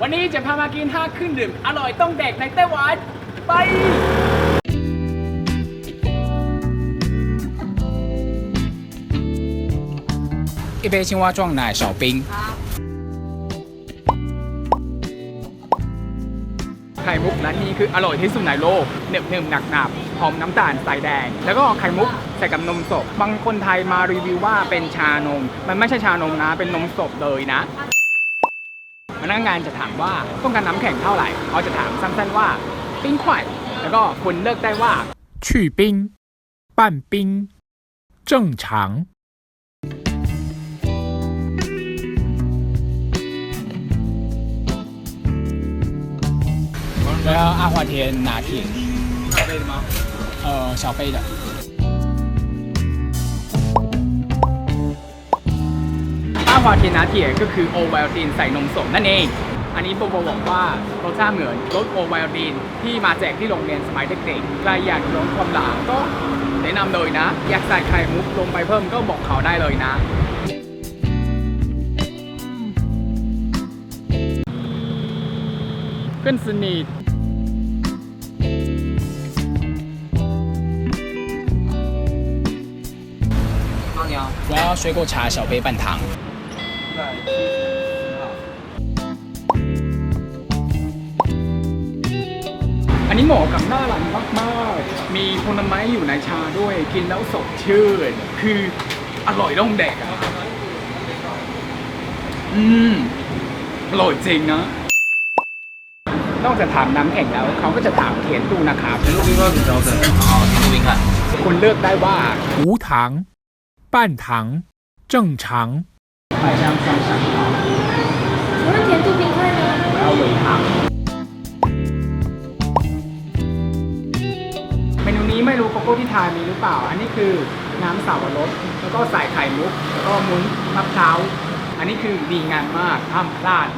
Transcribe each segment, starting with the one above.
วันนี้จะพามากินห้าเครื่องดื่มอร่อยต้องแดกในไต้หวัน ไป 一杯青蛙撞奶少冰。ไข่มุกร้านนี้คืออร่อยที่สุดในโลกเนึบเนึบหนักหนับหอมน้ำตาลใส่แดง แล้วก็ไข่มุกใส่กับนมสด บางคนไทยมารีวิวว่าเป็นชานม มันไม่ใช่ชานมนะ เป็นนมสดเลยนะ พ นักงานจะถามว่าต้องการน้ำแข็งเท่าไหร่ เขาจะถามสั้นๆว่าปิ้งไข่แล้วก็คุณเลือกได้ว่า 去冰、半冰、正常。我要阿华田拿铁。小杯的吗？呃，小杯的。 าฮวาเทนาเทียก็คือโอไวโอตินใส่นมสดนั่นเอง อันนี้โบโบบอกว่ารสชาติเหมือนรสโอไวโอตินที่มาแจกที่โรงเรียนสมัยเด็กๆใครอยากลดความหลาก็แนะนำเลยนะ อยากใส่ไข่มุกลงไปเพิ่มก็บอกเขาได้เลยนะ เพื่อนสนิท 我要水果茶小杯半糖。 อันนี้เหมาะกับหน้าร้านมากๆ มีผลไม้อยู่ในชาด้วย กินแล้วสดชื่น คืออร่อยต้องแดกอะอืม อร่อยจริงนะ นอกจากถามน้ำแข็งแล้ว เขาก็จะถามเขียนดูนะครับ 路冰标准标准，好，甜度冰看。 คุณเลือกได้ว่า 无糖、半糖、正常。 百香双香桃请问甜度冰块呢？我要微糖เมนูนี้ไม่รู้โกโก้ที่ทานมีหรือเปล่า อันนี้คือน้ำสาวรส แล้วก็ใส่ไข่มุก แล้วก็มุ้นมะพร้าว อันนี้คือดีงามมากห้ามพลาด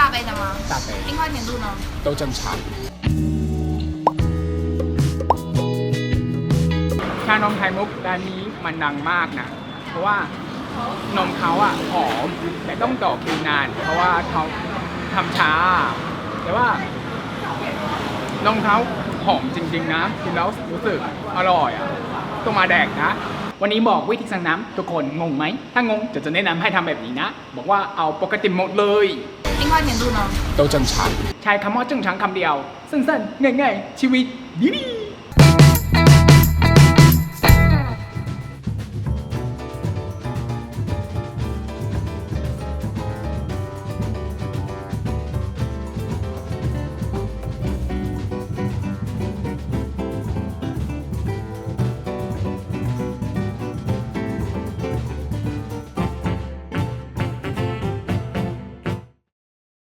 大杯的吗？大杯冰块甜度呢？都正常ชานมไข่มุกร้านนี้มันดังมากนะ เพราะว่านมเขาอะหอม แต่ต้องต่อคิวนาน เพราะว่าเขาทำช้า แต่ว่านมเขาหอมจริง ๆ นะกินแล้วรู้สึกอร่อยอะต้องมาแดกนะ วันนี้บอกวิธีสั่งน้ำทุกคนงงไหม ถ้างงจะจะแนะนำให้ทำแบบนี้นะ บอกว่าเอาปกติหมดเลย 零块甜度呢？都正常。ใช้คำว่าจึงชังคำเดียว สั้นๆง่ายๆชีวิตดีดี